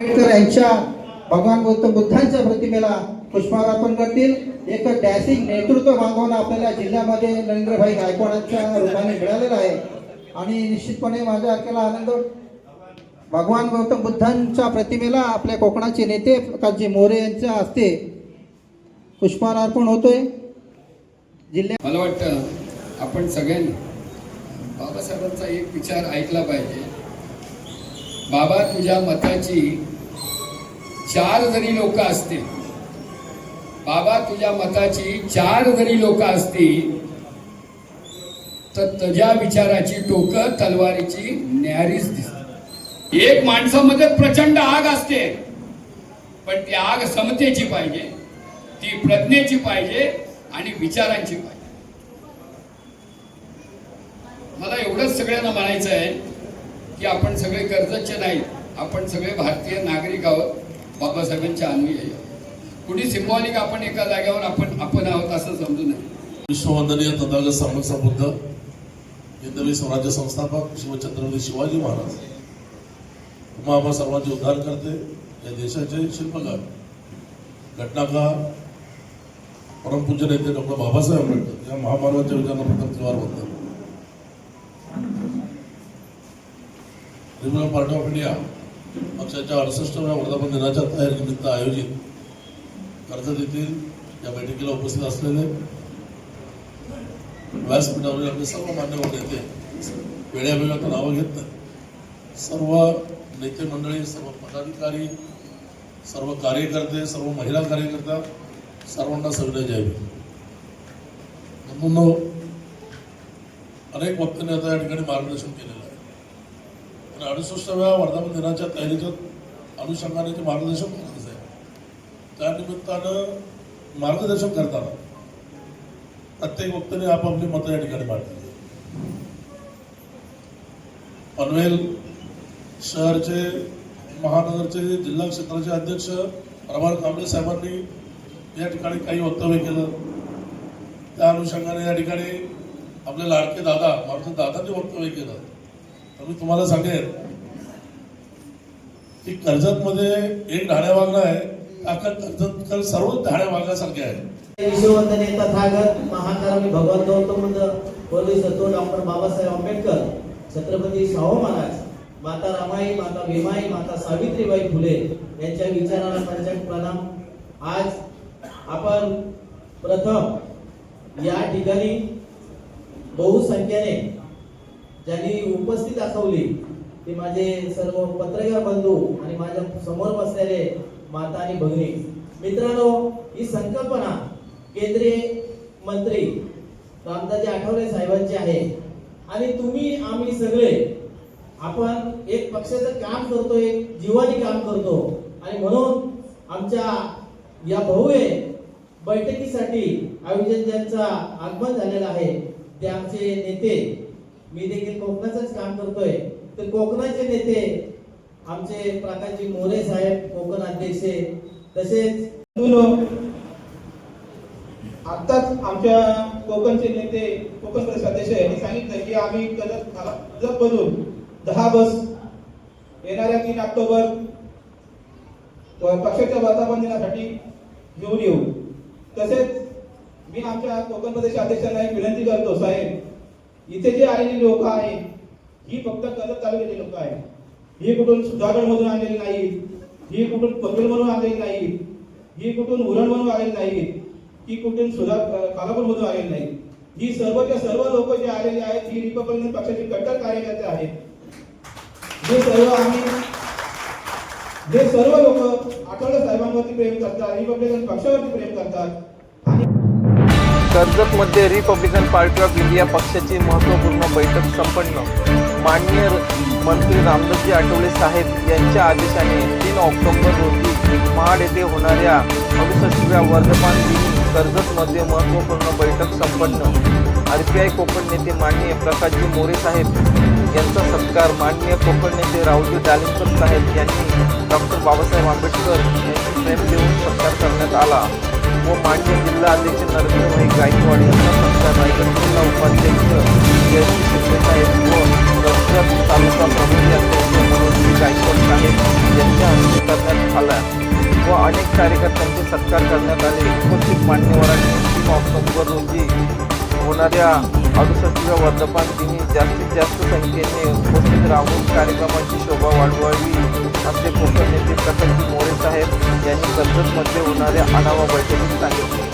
आंबेडकर यांच्या भगवान गौतम बुद्धांच्या प्रतिमेला पुष्पहार अर्पण करतील. एक डॅसिंग नेतृत्व मागवणं आपल्याला जिल्ह्यामध्ये नरेंद्रभाई गायकवाडांच्या रूपाने मिळालेलं आहे. आणि निश्चितपणे माझ्या अखेला आनंद भगवान गौतम बुद्धांच्या प्रतिमेला आपल्या कोकणाचे नेते प्रकाशजी मोरे यांच्या हस्ते पुष्पहार अर्पण होतोय. जिल्ह्यात मला वाटतं आपण सगळ्यांनी बाबासाहेबांचा एक विचार ऐकला पाहिजे. बाबा तुझ्या मताची चार जरी लोक असतील बाबा तुझ्या मताची चार जरी लोक असतील तर तुझ्या विचाराची टोक तलवारीची न्यारीच दिसते. एक माणसामध्ये प्रचंड आग असते पण ती आग समतेची पाहिजे ती प्रज्ञेची पाहिजे आणि विचारांची पाहिजे. मला एवढंच सगळ्यांना म्हणायचं आहे की आपण सगळे कर्जतचे नाही आपण सगळे भारतीय नागरिक आहोत. बाबासाहेबांच्या अनुयायी आहे. कुणी सिम्बॉलिक आपण एका जागेवर आपण आपण आहोत असं समजू नये. विश्ववंदनीय तथागत समर्थ बुद्ध हिंदवी स्वराज्य संस्थापक शिवछत्रपती शिवाजी महाराज. तुम्हा आम्हा सर्वांचे उद्धार करते या देशाचे शिल्पकार घटनाकार परमपूज्य नेते डॉक्टर बाबासाहेब आंबेडकर या महामानवाच्या विचारांना प्रथम त्रिवार वंदन रिजनल पार्टी ऑफ इंडिया पक्षाच्या अडसष्टव्या वर्धापन दिनाच्या तयारीनिमित्त आयोजित कर्जत येथील या बैठकीला उपस्थित असलेले व्यासपीठावरील आपले सर्व मान्यवर नेते वेळ्या नावं घेत नाही. सर्व नेते मंडळी सर्व पदाधिकारी सर्व कार्यकर्ते सर्व महिला कार्यकर्ता सर्वांना सविनय जय म्हणून अनेक वक्त्यांनी आता या ठिकाणी मार्गदर्शन केलेलं आहे. आणि अडुसष्टव्या वर्धापन दिनाच्या तयारीच्या अनुषंगाने ते मार्गदर्शन करायचं आहे त्यानिमित्तानं मार्गदर्शन करताना प्रत्येक वक्त्याने आपापली मतं या ठिकाणी मांडली. पनवेल शहरचे महानगरचे जिल्हा क्षेत्राचे अध्यक्ष प्रभार कांबळे साहेबांनी या ठिकाणी काही वक्तव्य केलं. त्या अनुषंगाने या ठिकाणी आपले लाडके दादा मारुती दादांनी वक्तव्य केलं. तर मी तुम्हाला सांगेन की कर्जतमध्ये एक ढाण्या वागला आहे आता कर्जतकर सर्व ढाण्या आहे विश्ववंदनीय तथागत महाकारुणी भगवान गौतम बोलू शकतो डॉक्टर बाबासाहेब आंबेडकर छत्रपती शाहू महाराज माता रामाई माता भीमाई माता सावित्रीबाई फुले यांच्या विचाराला पंचायत प्रणाम आज आपण प्रथम या ठिकाणी बहुसंख्येने ज्यांनी उपस्थित दाखवली ते माझे सर्व पत्रकार बंधू आणि माझ्यासमोर बसलेले माता आणि भगिनी. मित्रांनो ही संकल्पना केंद्रीय मंत्री रामदाजी आठवले साहेबांची आहे. आणि तुम्ही आम्ही सगळे आपण एक पक्षाचं काम करतोय जीवानी काम करतो. आणि म्हणून आमच्या या भव्य बैठकीसाठी आयोजन ज्यांचं आगमन झालेलं आहे ते आमचे नेते मी देखील कोकणाचंच काम करतोय. तर कोकणाचे नेते आमचे प्रकाशजी मोरे साहेब कोकण अध्यक्ष तसेच आत्ताच आमच्या कोकणचे नेते कोकण प्रदेश अध्यक्ष यांनी सांगितलं की आम्ही कलर बनून दहा बस येणाऱ्या तीन ऑक्टोबर पक्षाच्या वर्धापन दिनासाठी घेऊन येऊ. तसेच मी आमच्या कोकण प्रदेश अध्यक्षांना एक विनंती करतो साहेब. इथे जे आलेली लोक आहेत ही फक्त कर्जत तालुक्याची लोक आहेत. ही कुठून सुधागड मधून आलेली नाहीत ही कुठून पनवेल मधून आलेली नाहीत ही कुठून उरण मधून आलेली नाहीत ही कुठून सुधा कालापूर मधून आलेली नाहीत. ही सर्वच्या सर्व लोक जे आलेली आहेत ही रिपब्लिकन पक्षाचे कट्टर कार्यकर्ते आहेत. जे सर्व आम्ही जे सर्व लोक आठवले साहेबांवरती प्रेम करतात रिपब्लिकन पक्षावरती प्रेम करतात. कर्जतमध्ये रिपब्लिकन पार्टी ऑफ इंडिया पक्षाची महत्त्वपूर्ण बैठक संपन्न. माननीय मंत्री रामदासजी आठवले साहेब यांच्या आदेशाने तीन ऑक्टोबर रोजी महाड येथे होणाऱ्या अडुसष्टव्या वर्धमान दिनी कर्जतमध्ये महत्त्वपूर्ण बैठक संपन्न. आर पी आय कोकण नेते माननीय प्रकाशजी मोरे साहेब यांचा सत्कार माननीय कोकण नेते रावजी डालिंकर साहेब यांनी डॉक्टर बाबासाहेब आंबेडकर यांची प्रेम देऊन सत्कार करण्यात आला. व मान्य जिल्हा अध्यक्ष नरेंद्रभाई गायकवाड यांना सत्कार रायगड जिल्हा उपाध्यक्ष जयश्री शिंदेसाहेब व कर्जत तालुका प्रमुख अध्यक्ष मनोज गायकवाड साहेब यांच्या हस्ते करण्यात आला. व अनेक कार्यकर्त्यांचे सत्कार करण्यात आले. उपस्थित मान्यवरांनी तीन ऑक्टोबर रोजी होणाऱ्या अडुसष्टव्या वर्धमान दिनी जास्तीत जास्त संख्येने उपस्थित राहून कार्यक्रमाची शोभा वाढवावी असे कर्जतमध्ये होणाऱ्या आढावा बैठकीत सांगितले